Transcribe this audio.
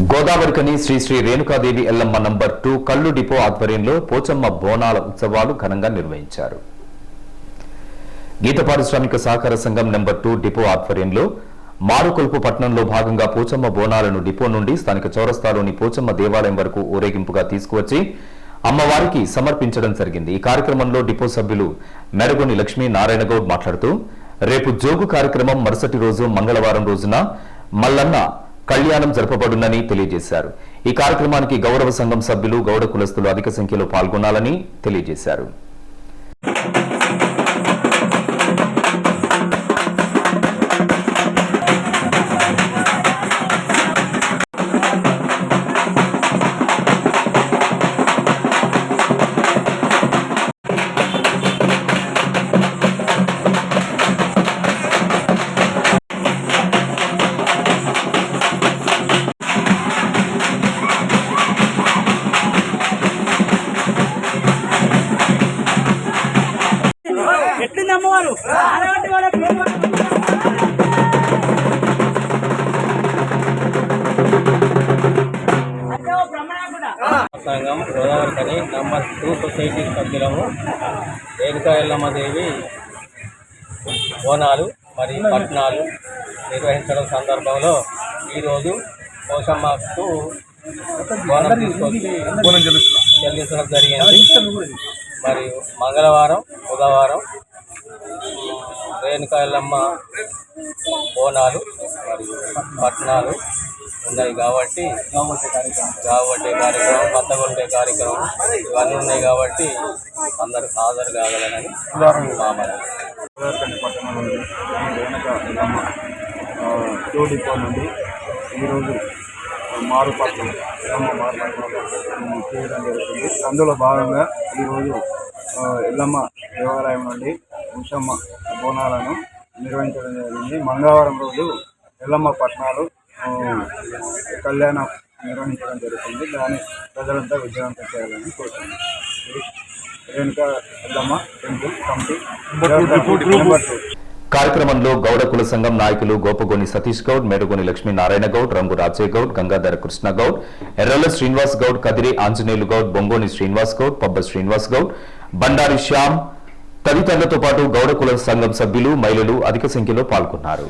Godavarikhani Sri Sri Renukadevi Yellamma number two కల్లు depot ఆధ్వర్యంలో పోచమ్మ బోనాల ఉత్సవాలు ఘనంగా నిర్వహించారు. గీత పారిశ్రామిక సహకార సంఘం నెంబర్ టూ డిపో ఆధ్వర్యంలో మారుకొల్పు పట్టణంలో భాగంగా పోచమ్మ బోనాలను డిపో నుండి స్థానిక చౌరస్తాలోని పోచమ్మ దేవాలయం వరకు ఊరేగింపుగా తీసుకువచ్చి అమ్మవారికి సమర్పించడం జరిగింది. ఈ కార్యక్రమంలో డిపో సభ్యులు మెరగొని లక్ష్మీ నారాయణ గౌడ్ మాట్లాడుతూ రేపు జోగు కార్యక్రమం మరుసటి రోజు మంగళవారం రోజున మల్లన్న కళ్యాణం జరపబడునని తెలియజేశారు. ఈ కార్యక్రమానికి గౌరవ సంఘం సభ్యులు గౌడ కులస్తులు అధిక సంఖ్యలో పాల్గొనాలని తెలియజేశారు. ఎట్లుంది అమ్మవారు అలాంటి వాళ్ళ ప్రేమ. అంటే ఓ బ్రహ్మణాకుడా సంఘం Godavarikhani number two society సభ్యులము రేణుకా ఎల్లమ్మదేవి బోనాలు మరియు పట్నాలు నిర్వహించడం సందర్భంలో ఈరోజు పోషమ్మకు బోనం తీసుకొచ్చి చెల్లించడం జరిగింది. మరియు మంగళవారం బుధవారం రేణుకాయలమ్మ బోనాలు మరియు పట్టణాలు ఉన్నాయి కాబట్టి కాబట్టి కార్యక్రమం కొత్త కొట్టే కార్యక్రమం ఇవన్నీ ఉన్నాయి కాబట్టి అందరూ హాజరు కాగలనని మా మనవి. గోదావరికండి నుండి ఈరోజు మారుపట్నం ఎల్లమ్మ మారుపట్నం చేయడం జరుగుతుంది అందులో భాగంగా ఈరోజు ఎల్లమ్మ దేవాలయం నుండి ఉషమ్మ బోనాలను నిర్వహించడం జరిగింది. మంగళవారం రోజు ఎల్లమ్మ పట్నాలు ఆ, కళ్యాణం నిర్వహించడం జరుగుతుంది. దాన్ని ప్రజలంతా విజయవంతం చేయాలని కోరుతున్నాను Renuka Yellamma temple committee. Number two కార్యక్రమంలో గౌడ కుల సంఘం నాయకులు గోపగోని సతీష్ గౌడ్ మేడగోని లక్ష్మీనారాయణ గౌడ్ రంగు రాజయ్య గౌడ్ గంగాధర కృష్ణ గౌడ్ ఎర్రల శ్రీనివాస్ గౌడ్ కదిరి ఆంజనేయులు గౌడ్ బొంగోని శ్రీనివాస్ గౌడ్ పబ్బ శ్రీనివాస్ గౌడ్ బండారి శ్యామ్ తదితరులతో పాటు గౌడ కుల సంఘం సభ్యులు మహిళలు అధిక సంఖ్యలో పాల్గొన్నారు.